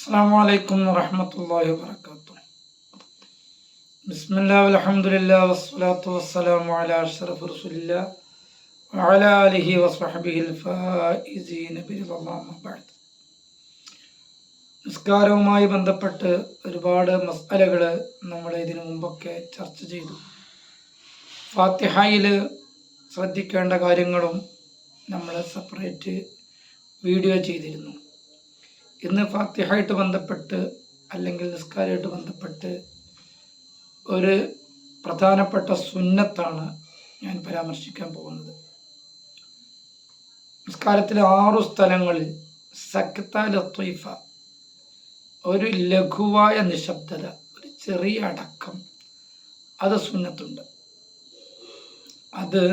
السلام عليكم ورحمة الله وبركاته بسم الله والحمد لله والصلاة والسلام على أشرف رسول الله وعلى آله وصحبه الفائزين برضا الله أما بعد നിസ്കാരവുമായി ബന്ധപ്പെട്ട് ഒരുപാട് മസാലകൾ നമ്മൾ ഇതിനു മുമ്പൊക്കെ ചർച്ച ചെയ്തു ഫാത്തിഹയിൽ ശ്രദ്ധിക്കേണ്ട കാര്യങ്ങളും നമ്മൾ സെപ്പറേറ്റ് വീഡിയോ ചെയ്തിരുന്നു ഇന്ന് ഫാത്തിഹായിട്ട് ബന്ധപ്പെട്ട് അല്ലെങ്കിൽ നിസ്കാരമായിട്ട് ബന്ധപ്പെട്ട് ഒരു പ്രധാനപ്പെട്ട സുന്നത്താണ് ഞാൻ പരാമർശിക്കാൻ പോകുന്നത്. നിസ്കാരത്തിലെ ആറു സ്ഥലങ്ങളിൽ സക്ത ഒരു ലഘുവായ നിശബ്ദത ഒരു ചെറിയ അടക്കം അത് സുന്നത്തുണ്ട്. അത്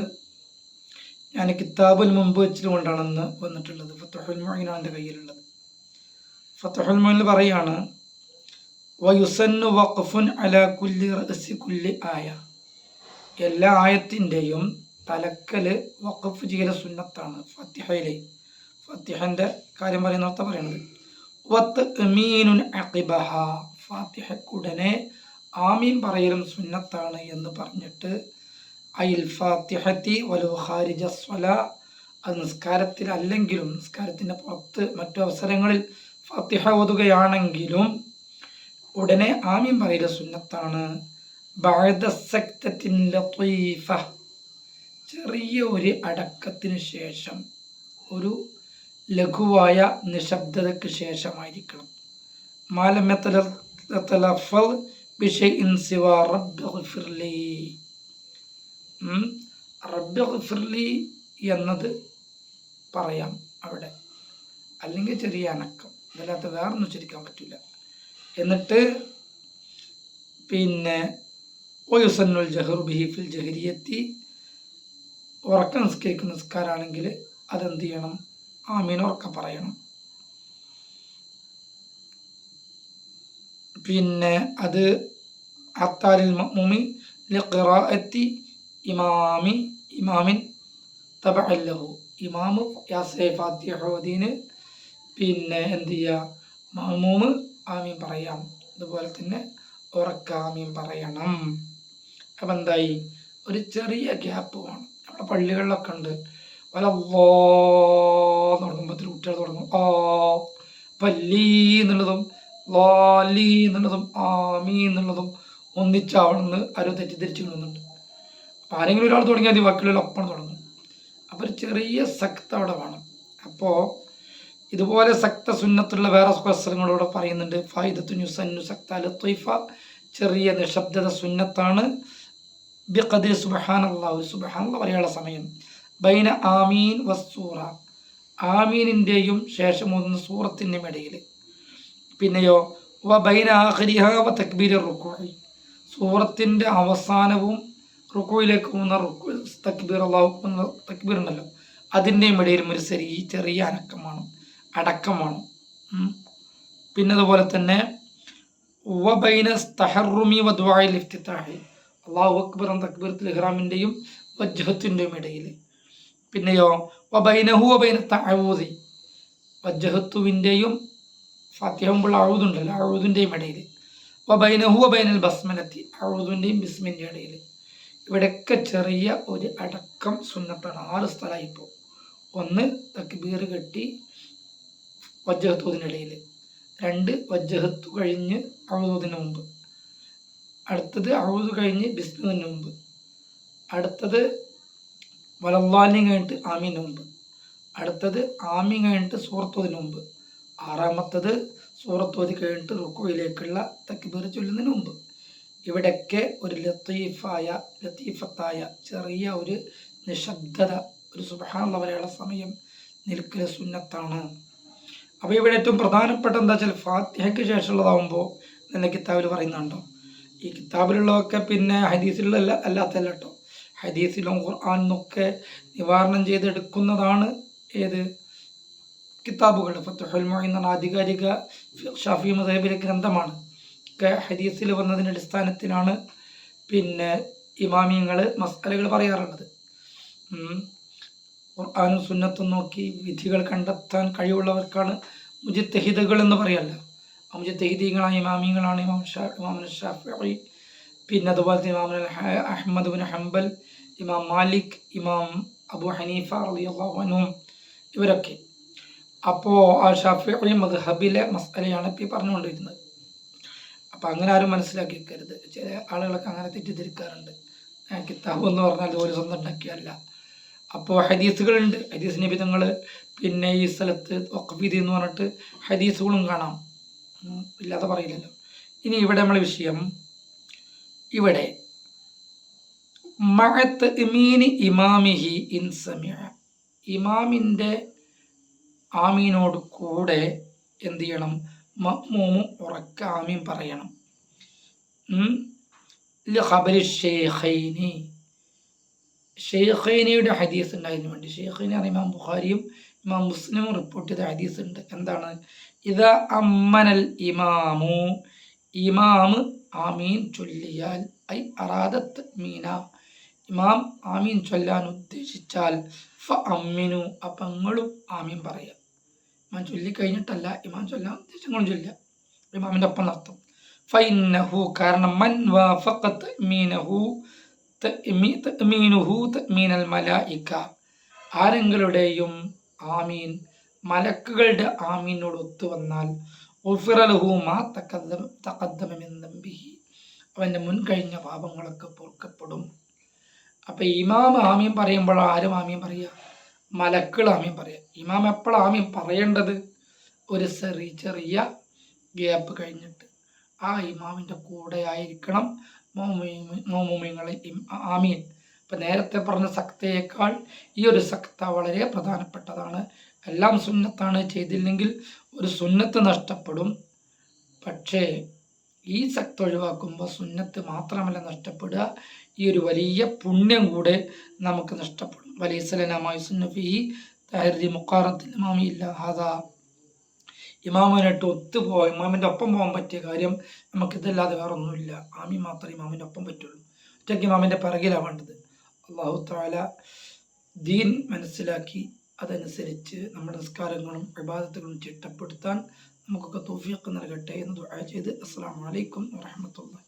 ഞാൻ കിതാബിൽ മുമ്പ് വെച്ചുകൊണ്ടാണെന്ന് വന്നിട്ടുള്ളത്. ഫത്തുഹുൽ എന്റെ കയ്യിലുള്ളത്. ഫത്തുഹുൽ മൊയ്നിൽ പറയാണ് വയുസന്നു വഖഫുൻ അല കുല്ലി റഅസി കുല്ലി ആയ. എല്ലാ ആയത്തിന്റെയും തലക്കൽ വഖഫ് ചെയ്യല സുന്നത്താണ് ഫത്തിഹയിലെ. ഫത്തിഹന്റെ കാര്യം പറയുന്നിടത്ത പറയണത് വത്ത് അമീനുൻ അഖിബഹ. ഫാത്തിഹക്കുടനെ ആമീൻ പറയലും സുന്നത്താണ് എന്ന് പറഞ്ഞിട്ട് അയിൽ ഫാത്തിഹത്തി വലു ഖാരിജ സ്വല. അത് നിസ്കാരത്തിൽ അല്ലെങ്കിലും നിസ്കാരത്തിന്റെ പുറത്ത് മറ്റു അവസരങ്ങളിൽ ഫാത്തിഹ ഓതുകയാണെങ്കിലും ഉടനെ ആമീൻ പറയുക സുന്നത്താണ്. ചെറിയ ഒരു അടക്കത്തിന് ശേഷം ഒരു ലഘുവായ നിശബ്ദതയ്ക്ക് ശേഷമായിരിക്കണം. എന്നത് പറയാം അവിടെ. അല്ലെങ്കിൽ ചെറിയ അനക്കം. അതല്ലാത്ത വേറൊന്നും ഉച്ചരിക്കാൻ പറ്റില്ല. എന്നിട്ട് പിന്നെ ഒയുസന്നുൽ ജഹർ ബിഹിഫിൽ ജഹരിയെത്തി ഉറക്കം നിസ്കരിക്കുന്ന നിസ്കാരാണെങ്കിൽ അതെന്ത് ചെയ്യണം? ആമീൻ ഉറക്കം പറയണം. പിന്നെ അത് അത്താലിൽ മമ്മൂമി ലിഖറാഅത്തി ഇമാമി ഇമാമിൻ തബഅല്ലഹു ഇമാമു യാസേ ഫാത്തിഹോദീന് പിന്നെ എന്ത് ചെയ്യുക മാമൂമ് ആമീൻ പറയാം. അതുപോലെ തന്നെ ഉറക്കാമീൻ പറയണം. അപ്പം എന്തായി? ഒരു ചെറിയ ഗ്യാപ്പ് വേണം. നമ്മുടെ പള്ളികളിലൊക്കെ ഉണ്ട്. പല വോ തുടങ്ങുമ്പോൾ കുട്ടികൾ തുടങ്ങും. ഓ പല്ലി എന്നുള്ളതും ലോലി എന്നുള്ളതും ആമി എന്നുള്ളതും ഒന്നിച്ചാവണമെന്ന് ആരോ തെറ്റിദ്ധരിച്ചു കൊള്ളുന്നുണ്ട് അപ്പം ആരെങ്കിലും ഒരാൾ തുടങ്ങിയാൽ മതി വാക്കുകളിൽ ഒപ്പം തുടങ്ങും. അപ്പോൾ ഒരു ചെറിയ സക്ത അവിടെ വേണം. അപ്പോൾ ഇതുപോലെ സക്ത സുന്നത്തുള്ള വേറെ വസ്ത്രങ്ങളോട് പറയുന്നുണ്ട്. ഫായിദത്തു നുസന്നു സക്ത ലത്വൈഫ ചെറിയ നിശബ്ദത സുന്നത്താണ്. ബിഖദിർ സുബഹാനുള്ള സുബഹാൻ പറയാനുള്ള സമയം. ബൈന ആമീൻ വസ്സൂറ ആമീനിന്റെയും ശേഷം ഒന്ന് സൂറത്തിന്റെയും ഇടയിൽ പിന്നെയോ വ ബൈന ആഹരിഹാവ വ തക്ബീർ റുക്കോയി സൂറത്തിന്റെ അവസാനവും റുക്കോയിലേക്ക് പോകുന്ന റുക്കു തക്ബീർ അള്ളാഹു തക്ബീർ ഉണ്ടല്ലോ. അതിന്റെയും ഇടയിലും ഒരു ചെറിയ ചെറിയ അനക്കമാണ്. അടക്കം വേണം പിന്നെ അതുപോലെ തന്നെ തഹറുമി വദ്വായിൽ ഇഫ്തിത്താഹി അള്ളാഹു അക്ബർ തക്ബീറത്തുൽ ഇഹ്റാമിന്റെയും വജ്ജഹത്തിന്റെയും ഇടയിൽ. പിന്നെയോ വബൈനഹു വബൈന തഅവൂദി വജ്ജഹത്തുവിന്റെയും ഫാത്തിഹുമ്പോൾ അഴുതുണ്ടല്ലോ അഴുതിന്റെയും ഇടയിൽ. വബൈനഹു വബൈനൽ ബസ്മനത്തി അഴുതിന്റെയും ബിസ്മിന്റെ ഇടയിൽ. ഇവിടെയൊക്കെ ചെറിയ ഒരു അടക്കം സുന്നത്താണ്. ആറ് സ്ഥലമായി ഇപ്പോൾ ഒന്ന് തക്ബീർ കെട്ടി വജ്ജഹത്തൂതിനിടയിൽ രണ്ട് വജ്ജഹത്തു കഴിഞ്ഞ് അഴുതുവിന് മുമ്പ്. അടുത്തത് അഴുതു കഴിഞ്ഞ് ബിസ്മിന് മുമ്പ്. അടുത്തത് വലല്ലാലിനും കഴിഞ്ഞിട്ട് ആമീന് മുമ്പ്. അടുത്തത് ആമി കഴിഞ്ഞിട്ട് സൂറത്തോതിന് മുമ്പ്. ആറാമത്തത് സൂറത്തോതി കഴിഞ്ഞിട്ട് റുക്കോയിലേക്കുള്ള തക്കിബീർ ചൊല്ലുന്നതിന് മുമ്പ്. ഇവിടെയൊക്കെ ഒരു ലത്തീഫായ ലത്തീഫത്തായ ചെറിയ ഒരു നിശബ്ദത ഒരു സുബഹാനുള്ള വരെയുള്ള സമയം നിൽക്കൽ സുന്നത്താണ്. അപ്പോൾ ഇവിടെ ഏറ്റവും പ്രധാനപ്പെട്ട എന്താ വെച്ചാൽ ഫാത്തിഹയ്ക്ക് ശേഷമുള്ളതാകുമ്പോൾ നിന്നെ കിതാബിൽ പറയുന്നുണ്ടോ ഈ കിതാബിലുള്ളതൊക്കെ പിന്നെ ഹദീസിലുള്ള അല്ലാത്തല്ല കേട്ടോ. ഹദീസിലും ഖുർആാനിന്നൊക്കെ നിവാരണം ചെയ്തെടുക്കുന്നതാണ് ഏത്? കിതാബുകൾ. ഫത്തുഹുൽ മൊയ്ൻ എന്ന ആധികാരിക ഷാഫി മുസഹബിലെ ഗ്രന്ഥമാണ്. ഒക്കെ ഹദീസിൽ വന്നതിന്റെ അടിസ്ഥാനത്തിലാണ് പിന്നെ ഇമാമിയങ്ങൾ മസാലകൾ പറയാറുള്ളത്. ഖുർആാനും സുന്നത്തും നോക്കി വിധികൾ കണ്ടെത്താൻ കഴിവുള്ളവർക്കാണ് മുജിത്തഹിദകൾ എന്ന് പറയല്ല. അമുജത്തഹീദീങ്ങളായ ഇമാമിങ്ങളാണ് ഇമാം ഷാ ഇമാം ഷാഫി പിന്നെ അതുപോലെ തന്നെ ഇമാം അഹമ്മദ് ബിൻ ഹംബൽ ഇമാം മാലിക് ഇമാം അബു ഹനീഫ അള്ളാഹുനും ഇവരൊക്കെ. അപ്പോൾ ആ ഷാഫി മദ്ഹബിലെ മസ്അലയാണ് ഇപ്പോൾ പറഞ്ഞുകൊണ്ടിരുന്നത് അപ്പോൾ അങ്ങനെ ആരും മനസ്സിലാക്കി വെക്കരുത് ചില ആളുകളൊക്കെ അങ്ങനെ തെറ്റിദ്ധരിക്കാറുണ്ട്. കിതാബ് എന്ന് പറഞ്ഞാൽ ഒരു സ്വന്തം ഉണ്ടാക്കിയല്ല അപ്പോൾ ഹദീസുകളുണ്ട്. ഹദീസ് നിബിധങ്ങൾ പിന്നെ ഈ സ്ഥലത്ത് ഒക്കഫീദ് എന്ന് പറഞ്ഞിട്ട് ഹദീസുകളും കാണാം. ഇല്ലാതെ പറയില്ലല്ലോ. ഇനി ഇവിടെ നമ്മളെ വിഷയം. ഇവിടെ മഴത്ത് ഇമീനി ഇമാമിഹി ഇൻ സമീ ഇമാമിന്റെ ആമീനോട് കൂടെ എന്ത് ചെയ്യണം? മമ്മൂമും ഉറക്ക ആമീൻ പറയണം. ഖബരി ഷെയ്ഖൈനി ഷെയ്ഖൈനിയുടെ ഹദീസ് ഉണ്ട് അതിനു വേണ്ടി. ഷെയ്ഖൈന ഇമാം ബുഖാരിയും ഇമാം മുസ്ലിമും റിപ്പോർട്ട് ചെയ്ത ഹദീസ് ഉണ്ട്. എന്താണ്? ഇത അമ്മനൽ ഇമാമു. ഇമാം ആമീൻ ചൊല്ലിയാൽ ഐ അറാദത്ത് മീന ഇമാം ആമീൻ ചൊല്ലാൻ ഉദ്ദേശിച്ചാൽ ഫ അമ്മിനു. അപ്പം നിങ്ങളും ആമീൻ പറയാം. ഇമാം ചൊല്ലിക്കഴിഞ്ഞിട്ടല്ല ഇമാം ചൊല്ലാൻ ഉദ്ദേശങ്ങളും ചൊല്ലുക. ഇമാമിന്റെ ഒപ്പം നടത്തും. ഫൈനഹു കാരണം മൻ വാഫഖത് മീനഹു ആരെങ്കിലുടെയും ആമീൻ മലക്കുകളുടെ ആമീനോട് ഒത്തു വന്നാൽ ഉഫിറലഹു മാ അവന്റെ മുൻകഴിഞ്ഞ പാപങ്ങളൊക്കെ പൊറുക്കപ്പെടും. അപ്പം ഇമാം ആമീൻ പറയുമ്പോൾ ആരും ആമീൻ പറയുക മലക്കൾ ആമീൻ പറയുക ഇമാം എപ്പോഴാണ് ആമീൻ പറയേണ്ടത്? ഒരു ചെറിയ ചെറിയ ഗ്യാപ്പ് കഴിഞ്ഞിട്ട്. ആ ഇമാമിന്റെ കൂടെ ആയിരിക്കണം. ആമീൻ. ഇപ്പം നേരത്തെ പറഞ്ഞ സക്തയേക്കാൾ ഈ ഒരു സക്ത വളരെ പ്രധാനപ്പെട്ടതാണ്. എല്ലാം സുന്നത്താണ് ചെയ്തില്ലെങ്കിൽ ഒരു സുന്നത്ത് നഷ്ടപ്പെടും. പക്ഷേ ഈ സക്ത ഒഴിവാക്കുമ്പോൾ സുന്നത്ത് മാത്രമല്ല നഷ്ടപ്പെടുക. ഈ ഒരു വലിയ പുണ്യം കൂടെ നമുക്ക് നഷ്ടപ്പെടും. വലിയ സലനാമായി സുന്നഫി തഹരി മുക്കാറത്തിൽ മാമിയില്ല അതാ ഇമാമിനായിട്ട് പോകാൻ ഇമാമിന്റെ ഒപ്പം പോകാൻ പറ്റിയ കാര്യം നമുക്കിതല്ലാതെ വേറെ ഒന്നുമില്ല ആമി മാത്രമേ ഇമാമിന്റെ ഒപ്പം പറ്റുള്ളൂ. ഒറ്റയ്ക്ക് ഇമാമിന്റെ പിറകിലാണ് വേണ്ടത്. അള്ളാഹു താല ദീൻ മനസ്സിലാക്കി അതനുസരിച്ച് നമ്മുടെ നിസ്കാരങ്ങളും വിവാദത്തുകളും ചിട്ടപ്പെടുത്താൻ നമുക്കൊക്കെ തോഫിയൊക്കെ നൽകട്ടെ എന്ന് ദുആ ചെയ്ത്. അസ്സാം വലൈക്കും വാഹമത്തുള്ള